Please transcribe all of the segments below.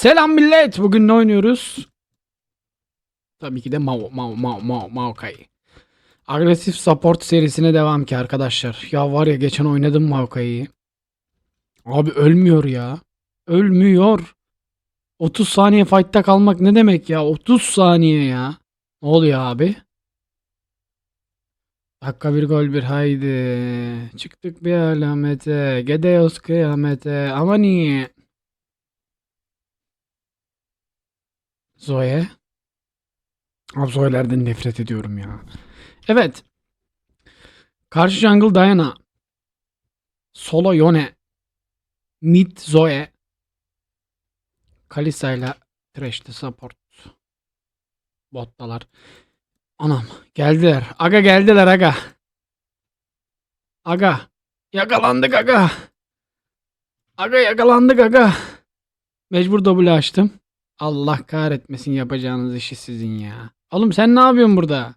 Selam millet. Bugün ne oynuyoruz? Tabii ki de Mao Mao Mao Mao Maokai. Agresif Support serisine devam ki arkadaşlar. Ya var ya geçen oynadım Maokai'yi. Abi ölmüyor ya. Ölmüyor. 30 saniye fight'ta kalmak ne demek ya? 30 saniye ya. Ne oluyor abi? Dakika bir gol bir haydi. Çıktık bir alamete. Gidiyoruz kıyamete. Ama niye? Zoe. Abi Zoe'lerden nefret ediyorum ya. Evet. Karşı jungle Diana. Solo Yone. Mid Zoe. Kalisa ile Thresh'te support. Bottalar. Anam geldiler. Aga geldiler aga. Aga. Yakalandık aga. Aga yakalandık aga. Mecbur double açtım. Allah kahretmesin yapacağınız işi sizin ya. Oğlum sen ne yapıyorsun burada?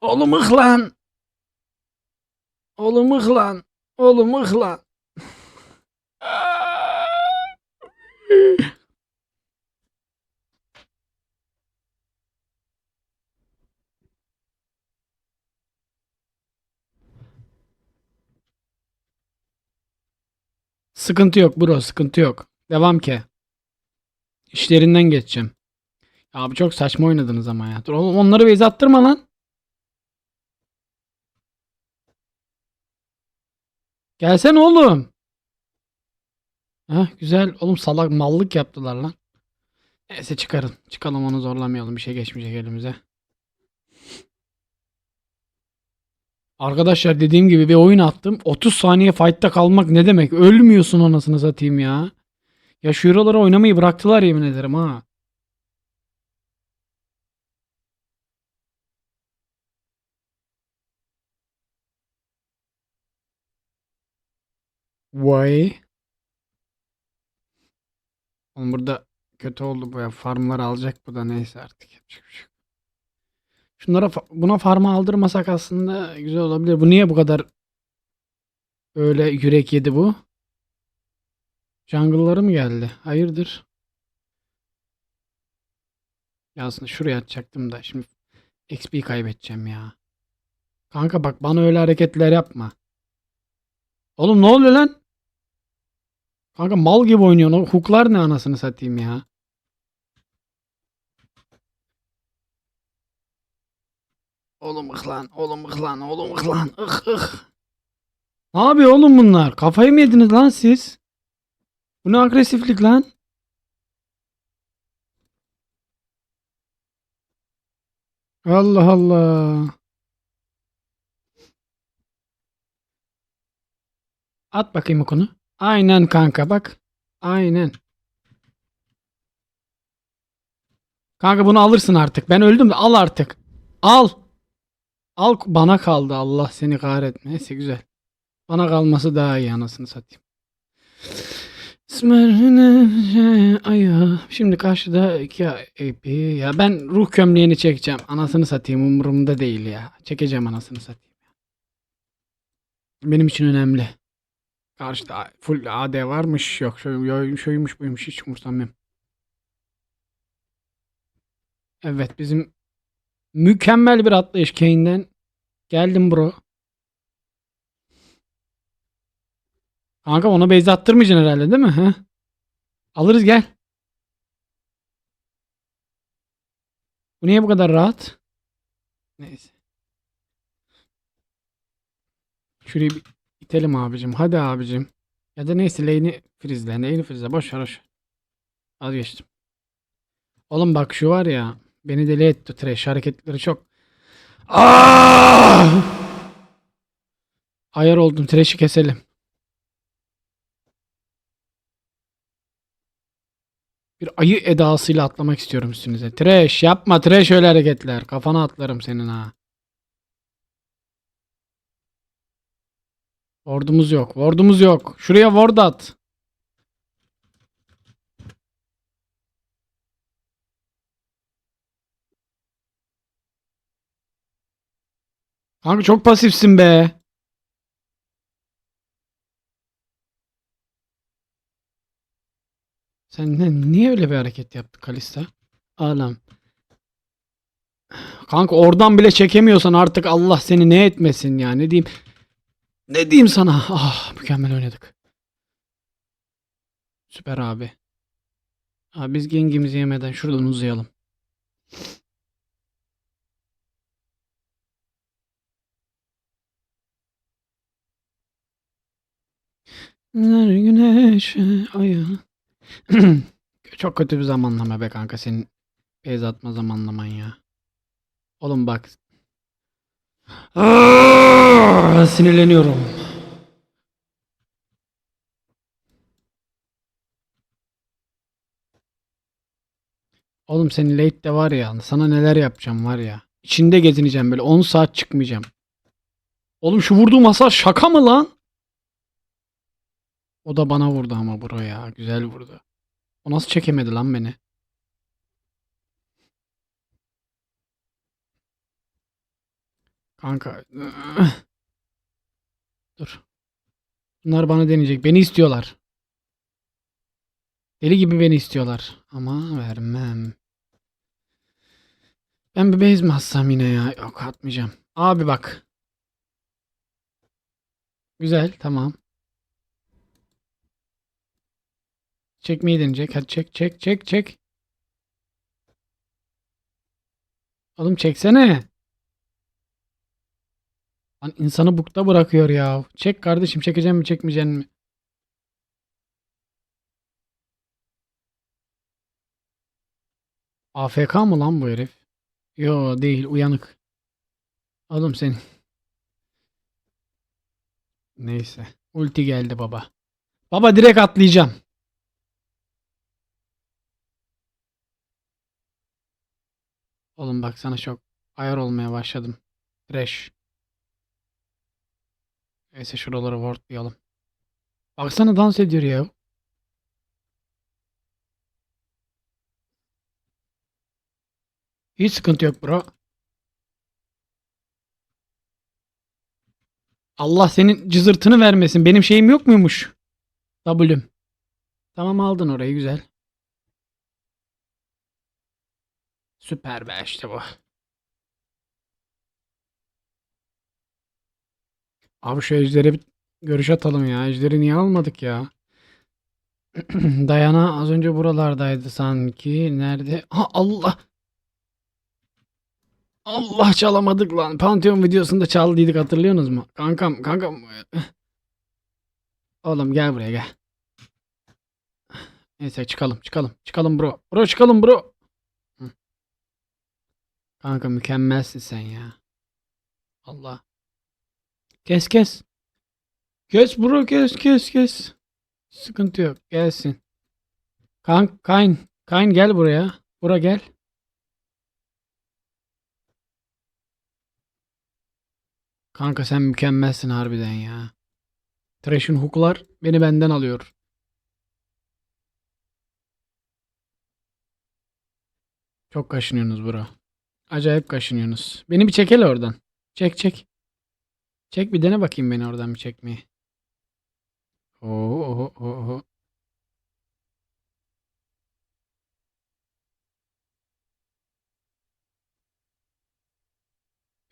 Oğlum ıh lan. Oğlum ıh lan. Oğlum ıh Sıkıntı yok bro sıkıntı yok. Devam ki. İşlerinden geçeceğim. Abi çok saçma oynadınız ama ya. Dur oğlum onları base attırma lan. Gelsene oğlum. Heh, güzel. Oğlum salak mallık yaptılar lan. Neyse çıkarın. Çıkalım onu zorlamayalım. Bir şey geçmeyecek elimize. Arkadaşlar dediğim gibi bir oyun attım. 30 saniye fight'ta kalmak ne demek? Ölmüyorsun anasını satayım ya. Ya şu Euro'ları oynamayı bıraktılar yemin ederim ha. Vay. Oğlum burada kötü oldu bu ya. Farmları alacak bu da neyse artık. Yapacak bir şey. Şunlara buna farmı aldırmasak aslında güzel olabilir. Bu niye bu kadar öyle yürek yedi bu? Jungle'ları mı geldi? Hayırdır? Ya aslında şuraya atacaktım da şimdi XP kaybedeceğim ya. Kanka bak bana öyle hareketler yapma. Oğlum ne oluyor lan? Kanka mal gibi oynuyorsun. O hooklar ne anasını satayım ya. Oğlum ıh lan, oğlum ıh lan, oğlum ıh lan, ıh. Ne yapıyor oğlum bunlar? Kafayı mı yediniz lan siz? Bu ne agresiflik lan? Allah Allah. At bakayım okunu. Aynen kanka bak. Aynen. Kanka bunu alırsın artık. Ben öldüm de al artık. Al. Al bana kaldı. Allah seni kahretme. Neyse güzel. Bana kalması daha iyi anasını satayım. Aya. Şimdi karşıda iki AP. Ya ben ruh gömleğini çekeceğim. Anasını satayım umurumda değil ya. Çekeceğim anasını satayım. Benim için önemli. Karşıda full AD varmış. Yok şöyle şuymuş buymuş hiç umursamıyorum. Evet bizim mükemmel bir atlayış Kane'den. Geldim bro. Kanka ona base attırmayacaksın herhalde değil mi? He? Alırız gel. Bu niye bu kadar rahat? Neyse. Şurayı bir itelim abicim. Hadi abicim. Ya da neyse lane'i frizle. Lane'i frizle. Boş ver boş. ver. Oğlum bak şu var ya. Beni deli etti trash. Hareketleri çok. Aaaa! Ayar oldum. Trash'i keselim. Bir ayı edasıyla atlamak istiyorum üstünüze. Trash yapma. Trash öyle hareketler. Kafana atlarım senin ha. Ward'umuz yok. Ward'umuz yok. Şuraya ward at. Kanka çok pasifsin be. Sen ne, niye öyle bir hareket yaptın Kalista? Alem. Kanka oradan bile çekemiyorsan artık Allah seni ne etmesin ya. Ne diyeyim? Ne diyeyim sana? Ah mükemmel oynadık. Süper abi. Abi biz gengimizi yemeden şuradan uzayalım. Her güneşe aya. Çok kötü bir zamanlama be kanka senin beyaz atma zamanlaman ya. Oğlum bak. Aa, sinirleniyorum. Oğlum senin late de var ya sana neler yapacağım var ya. İçinde gezineceğim böyle 10 saat çıkmayacağım. Oğlum şu vurduğum hasar şaka mı lan? O da bana vurdu ama bro ya. Güzel vurdu. O nasıl çekemedi lan beni? Kanka. Dur. Bunlar bana deneyecek. Beni istiyorlar. Deli gibi beni istiyorlar. Ama vermem. Ben bir bez mi atsam yine ya? Yok atmayacağım. Abi bak. Güzel tamam. Çekmeyi deneyecek. Hadi çek çek çek çek. Oğlum çeksene. Lan insanı bukta bırakıyor ya. Çek kardeşim çekeceğim mi çekmeyeceğim mi? AFK mı lan bu herif? Yo değil uyanık. Oğlum sen. Neyse. Ulti geldi baba. Baba direkt atlayacağım. Oğlum bak sana çok ayar olmaya başladım. Trash. Neyse şuraları wardlayalım. Baksana dans ediyor ya. Hiç sıkıntı yok bro. Allah senin cızırtını vermesin. Benim şeyim yok muymuş? W'm. Tamam aldın orayı güzel. Süper be işte bu. Abi şu ejderi bir görüş atalım ya. Ejderi niye almadık ya? Dayana az önce buralardaydı sanki. Nerede? Ha Allah. Allah çalamadık lan. Pantheon videosunda çaldıydık hatırlıyorsunuz mu? Kankam kankam. Oğlum gel buraya gel. Neyse çıkalım çıkalım. Çıkalım bro. Bro çıkalım bro. Kanka mükemmelsin sen ya. Allah. Kes kes. Kes bro kes kes kes. Sıkıntı yok. Gelsin. Kan Kayn. Kayn gel buraya. Bura gel. Kanka sen mükemmelsin harbiden ya. Trash'in hook'lar beni benden alıyor. Çok kaşınıyorsunuz bro. Acayip kaşınıyorsunuz. Beni bir çekele oradan. Çek çek. Çek bir dene bakayım beni oradan bir çekmeyi. Oo, oo, oo, oo.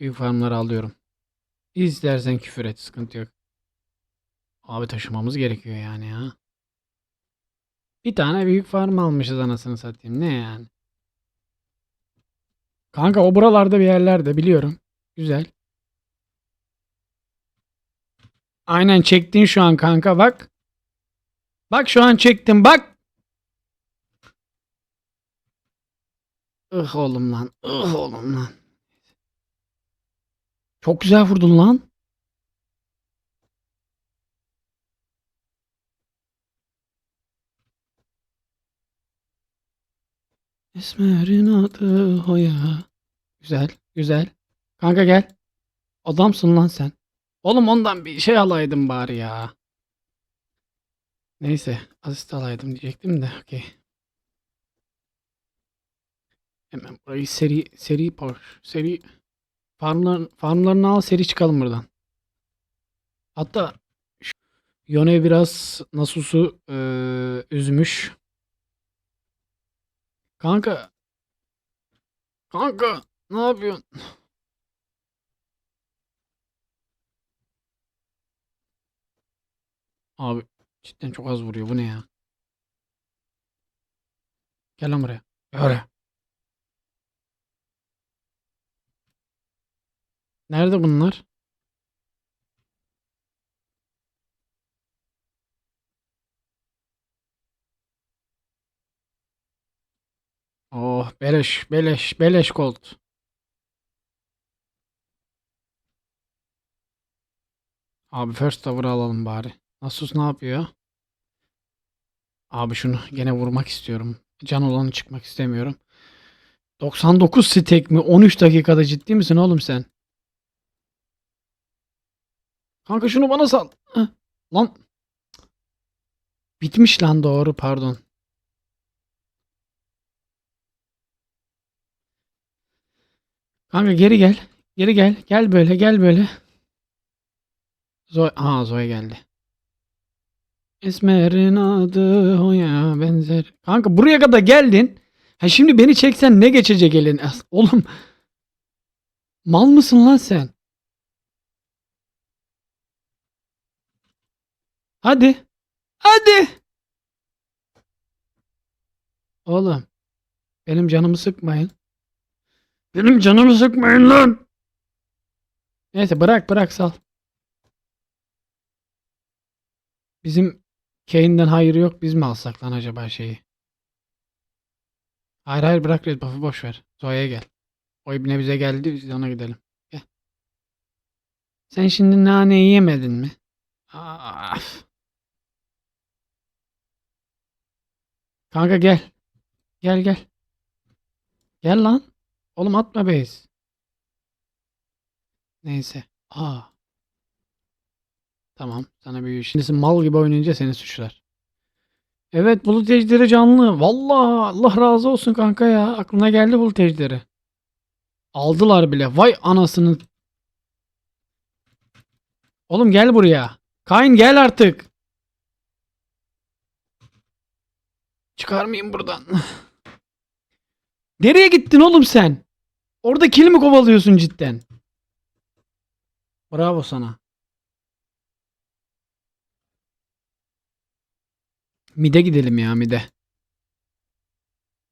Büyük farmları alıyorum. İstersen küfür et sıkıntı yok. Abi taşımamız gerekiyor yani ya. Bir tane büyük farm almışız anasını satayım. Ne yani? Kanka o buralarda bir yerlerde biliyorum. Güzel. Aynen çektin şu an kanka bak. Bak şu an çektim bak. Ih oğlum lan. Ih oğlum lan. Çok güzel vurdun lan. Esmer'in adı Hoya. Güzel, güzel. Kanka gel. Adamsın lan sen. Oğlum ondan bir şey alaydım bari ya. Neyse, asist alaydım diyecektim de. Okey. Hemen burayı seri seri power, seri farmlar farmlarını al seri çıkalım buradan. Hatta Yone biraz Nasus'u eee, üzmüş. Kanka. Kanka ne yapıyorsun? Abi cidden çok az vuruyor. Bu ne ya? Gel lan buraya. Gel. Nerede bunlar? Oh beleş beleş beleş gold. Abi first tower'ı alalım bari. Nasus ne yapıyor? Abi şunu gene vurmak istiyorum. Can olanı çıkmak istemiyorum. 99 stack mi? 13 dakikada ciddi misin oğlum sen? Kanka şunu bana sal. Lan. Bitmiş lan doğru pardon. Kanka geri gel. Geri gel. Gel böyle gel böyle. Zoe, ha Zoe geldi. Esmer'in adı Hoya benzer. Kanka buraya kadar geldin. Ha şimdi beni çeksen ne geçecek elin? Oğlum. Mal mısın lan sen? Hadi. Hadi. Oğlum. Benim canımı sıkmayın. Benim canımı sıkmayın lan. Neyse bırak bırak sal. Bizim Kane'den hayır yok. Biz mi alsak lan acaba şeyi? Hayır hayır bırak Red Buff'ı boş ver. Zoe'ye gel. O ibne bize geldi biz ona gidelim. Gel. Sen şimdi naneyi yemedin mi? Af. Kanka gel. Gel gel. Gel lan. Oğlum atma base. Neyse. Aa. Tamam. Sana iş. Şimdi mal gibi oynayınca seni suçlar. Evet bulut ejderi canlı. Vallahi Allah razı olsun kanka ya. Aklına geldi bulut ejderi. Aldılar bile. Vay anasını. Oğlum gel buraya. Kain gel artık. Çıkar mıyım buradan? Nereye gittin oğlum sen? Orada kill mi kovalıyorsun cidden? Bravo sana. Mide gidelim ya mide.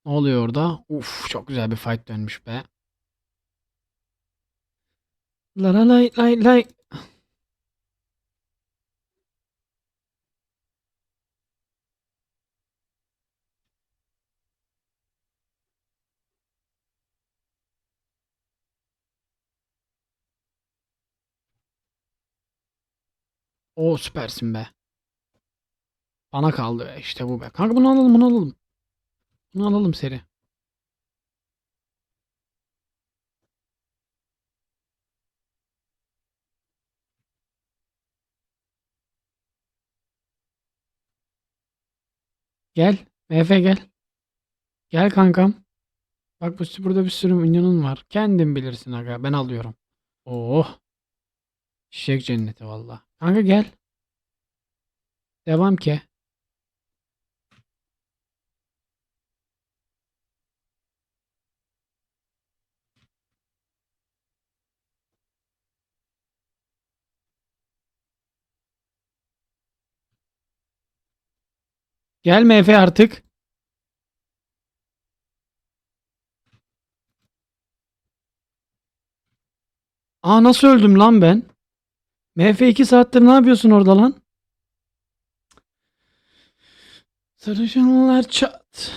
Ne oluyor orada? Uf çok güzel bir fight dönmüş be. La la lay lay lay. O süpersin be. Bana kaldı. İşte bu be. Kanka bunu alalım bunu alalım. Bunu alalım seri. Gel. MF gel. Gel kankam. Bak bu burada bir sürü minyonun var. Kendin bilirsin aga. Ben alıyorum. Oh. Çiçek cenneti valla. Kanka gel. Devam ki. Gel MF artık. Aa nasıl öldüm lan ben? MF 2 saattir ne yapıyorsun orada lan? Sarışınlar çat.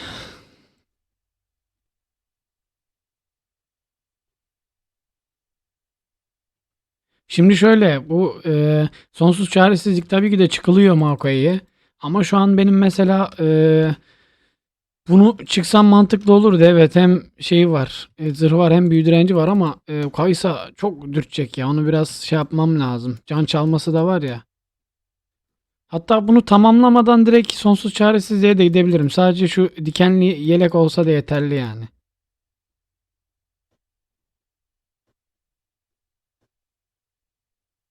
Şimdi şöyle bu e, sonsuz çaresizlik tabii ki de çıkılıyor Maokai'ye. Ama şu an benim mesela e, bunu çıksam mantıklı olurdu. Evet hem şeyi var. E, zırhı var hem büyü direnci var ama e, Kaysa çok dürtecek ya. Onu biraz şey yapmam lazım. Can çalması da var ya. Hatta bunu tamamlamadan direkt sonsuz çaresizliğe de gidebilirim. Sadece şu dikenli yelek olsa da yeterli yani.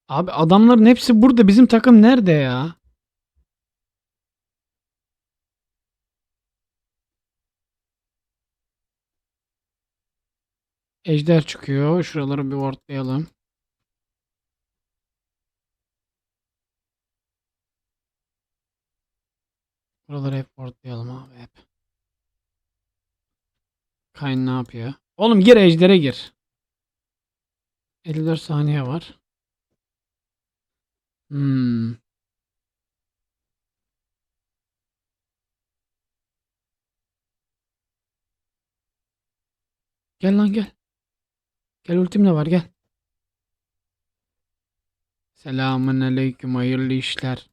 Abi adamların hepsi burada. Bizim takım nerede ya? Ejder çıkıyor. Şuraları bir wardlayalım. Buraları hep wardlayalım abi hep. Kayn ne yapıyor? Oğlum gir ejdere gir. 54 saniye var. Hmm. Gel lan gel. Gel ultim de var gel. Selamun aleyküm hayırlı işler.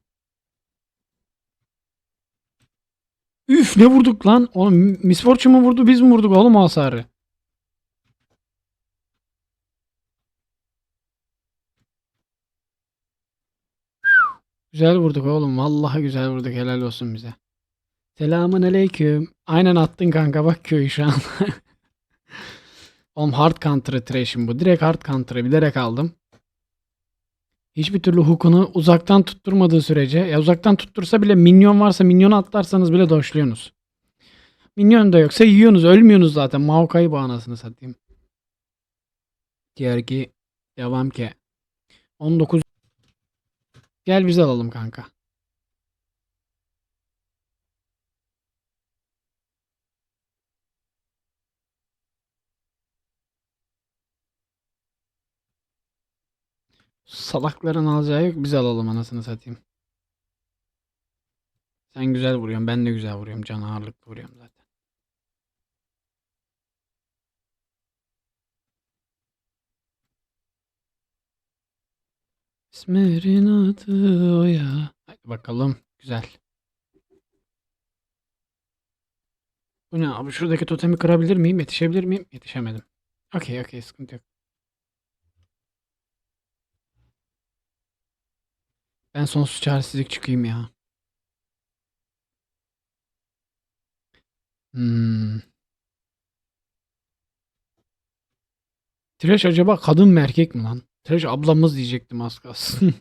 Üf ne vurduk lan? Oğlum Miss Fortune mu vurdu biz mi vurduk oğlum hasarı? Güzel vurduk oğlum. Vallahi güzel vurduk. Helal olsun bize. Selamun aleyküm. Aynen attın kanka bak köyü şu an. oğlum hard counter'ı trash'im bu. Direkt hard counter'ı bilerek aldım. Hiçbir türlü hook'unu uzaktan tutturmadığı sürece ya uzaktan tuttursa bile minyon varsa minyonu atlarsanız bile doşluyorsunuz. Minyon da yoksa yiyorsunuz. Ölmüyorsunuz zaten. Maokai'yi bu anasını satayım. Diğer ki devam ki. 19 Gel biz alalım kanka. Salakların alacağı yok biz alalım anasını satayım. Sen güzel vuruyorsun ben de güzel vuruyorum can ağırlıklı vuruyorum zaten. İsmerin adı o ya. Hadi bakalım güzel. Bu ne abi şuradaki totemi kırabilir miyim yetişebilir miyim yetişemedim. Okey okey sıkıntı yok. Ben sonsuz çaresizlik çıkayım ya. Hmm. Trash acaba kadın mı erkek mi lan? Trash ablamız diyecektim az kalsın.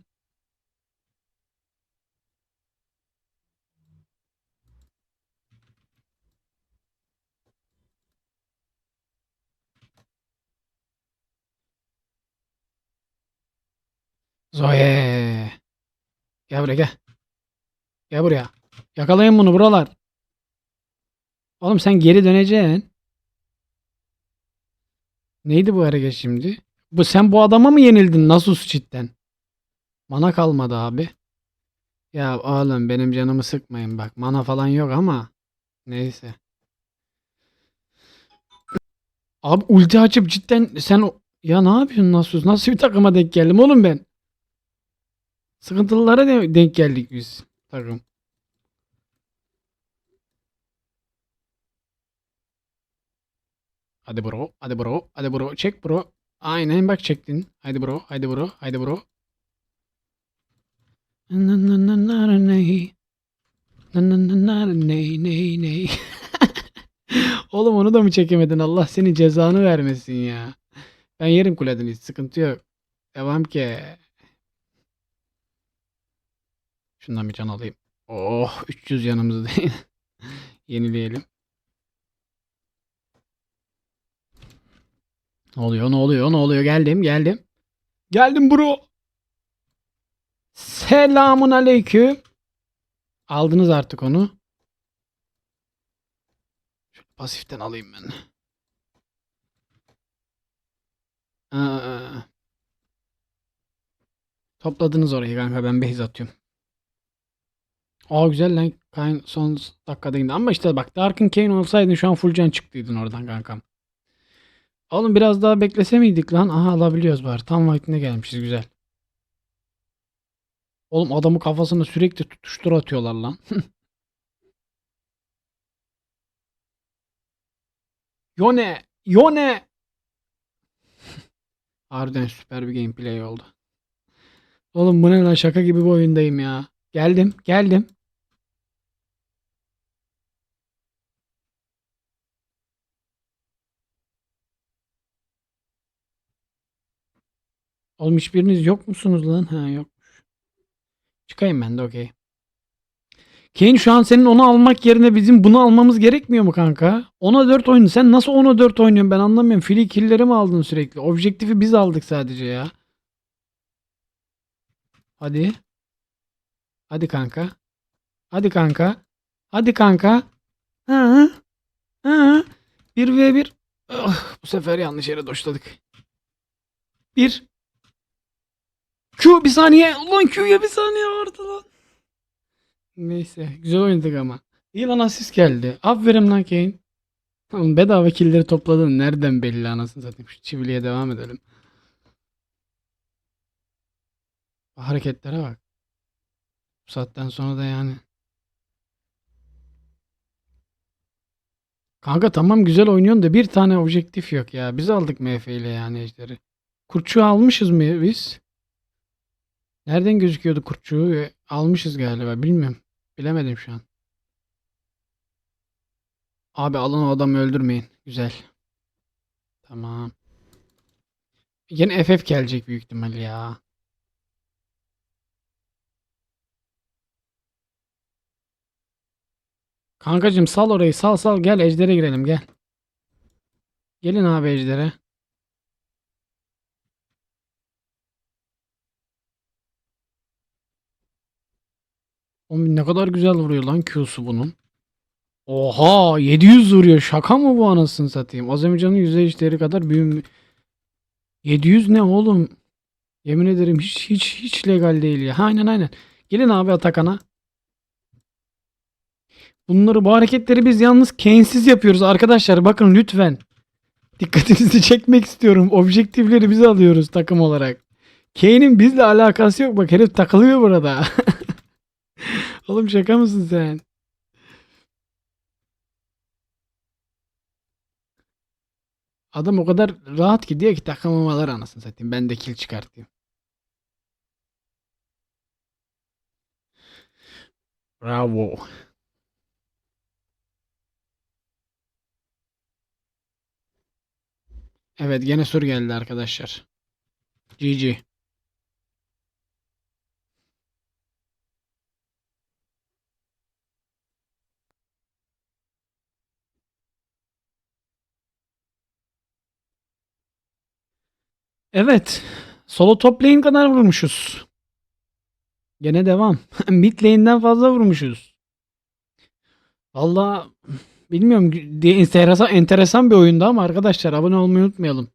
Zoe. Gel buraya gel. Gel buraya. Yakalayın bunu buralar. Oğlum sen geri döneceksin. Neydi bu hareket şimdi? Bu sen bu adama mı yenildin Nasus cidden? Mana kalmadı abi. Ya oğlum benim canımı sıkmayın bak. Mana falan yok ama. Neyse. Abi ulti açıp cidden sen ya ne yapıyorsun Nasus? Nasıl bir takıma denk geldim oğlum ben? Sıkıntılılara de- denk geldik biz takım. Hadi bro, hadi bro, hadi bro, çek bro. Aynen bak çektin. Hadi bro, hadi bro, hadi bro. Oğlum onu da mı çekemedin? Allah senin cezanı vermesin ya. Ben yerim kuleden sıkıntı yok. Devam ki. Şundan bir can alayım. Oh 300 yanımızı değil. Yenileyelim. Ne oluyor? Ne oluyor? Ne oluyor? Geldim, geldim. Geldim bro. Selamun aleyküm. Aldınız artık onu. Şöyle pasiften alayım ben. Aa, topladınız orayı kanka ben base atıyorum. Aa güzel lan. Kayn son dakikada indi. Ama işte bak Darkin Kane olsaydın şu an full can çıktıydın oradan kankam. Oğlum biraz daha beklese miydik lan? Aha alabiliyoruz bari. Tam vaktinde gelmişiz güzel. Oğlum adamı kafasına sürekli tutuştur atıyorlar lan. Yone! Yone! Harbiden süper bir gameplay oldu. Oğlum bu ne lan şaka gibi bir oyundayım ya. Geldim, geldim. Oğlum hiçbiriniz yok musunuz lan? Ha yokmuş. Çıkayım ben de okey. Kane şu an senin onu almak yerine bizim bunu almamız gerekmiyor mu kanka? 10'a 4 oyun. Sen nasıl 10'a 4 oynuyorsun ben anlamıyorum. Free kill'leri mi aldın sürekli? Objektifi biz aldık sadece ya. Hadi. Hadi kanka. Hadi kanka. Hadi kanka. Hı. Hı. 1v1. Ah, bu sefer yanlış yere doşladık. 1. Q bir saniye. Ulan Q'ya bir saniye vardı lan. Neyse. Güzel oynadık ama. İyi lan asist geldi. Aferin lan Kane. Oğlum bedava killleri topladın. Nereden belli anasını satayım. Şu çiviliye devam edelim. Hareketlere bak. Bu saatten sonra da yani. Kanka tamam güzel oynuyorsun da bir tane objektif yok ya. Biz aldık MF ile yani ejderi. Kurtçuğu almışız mı biz? Nereden gözüküyordu kurtçuğu? E, Almışız galiba. Bilmiyorum. Bilemedim şu an. Abi alın o adamı öldürmeyin. Güzel. Tamam. Yine FF gelecek büyük ihtimal ya. Kankacım sal orayı sal sal gel ejdere girelim gel. Gelin abi ejdere. Oğlum ne kadar güzel vuruyor lan Q'su bunun. Oha 700 vuruyor. Şaka mı bu anasını satayım? Azerbaycan'ın yüzey işleri kadar büyüm. 700 ne oğlum? Yemin ederim hiç hiç hiç legal değil ya. Aynen aynen. Gelin abi Atakan'a. Bunları bu hareketleri biz yalnız Kane'siz yapıyoruz arkadaşlar. Bakın lütfen. Dikkatinizi çekmek istiyorum. Objektifleri biz alıyoruz takım olarak. Kane'in bizle alakası yok. Bak herif takılıyor burada. Oğlum şaka mısın sen? Adam o kadar rahat ki diyor ki takımım alır anasını satayım. Ben de kill çıkartayım. Bravo. Evet gene sur geldi arkadaşlar. GG. Evet. Solo top lane kadar vurmuşuz. Gene devam. Mid lane'den fazla vurmuşuz. Valla bilmiyorum. Enteresan, enteresan bir oyundu ama arkadaşlar abone olmayı unutmayalım.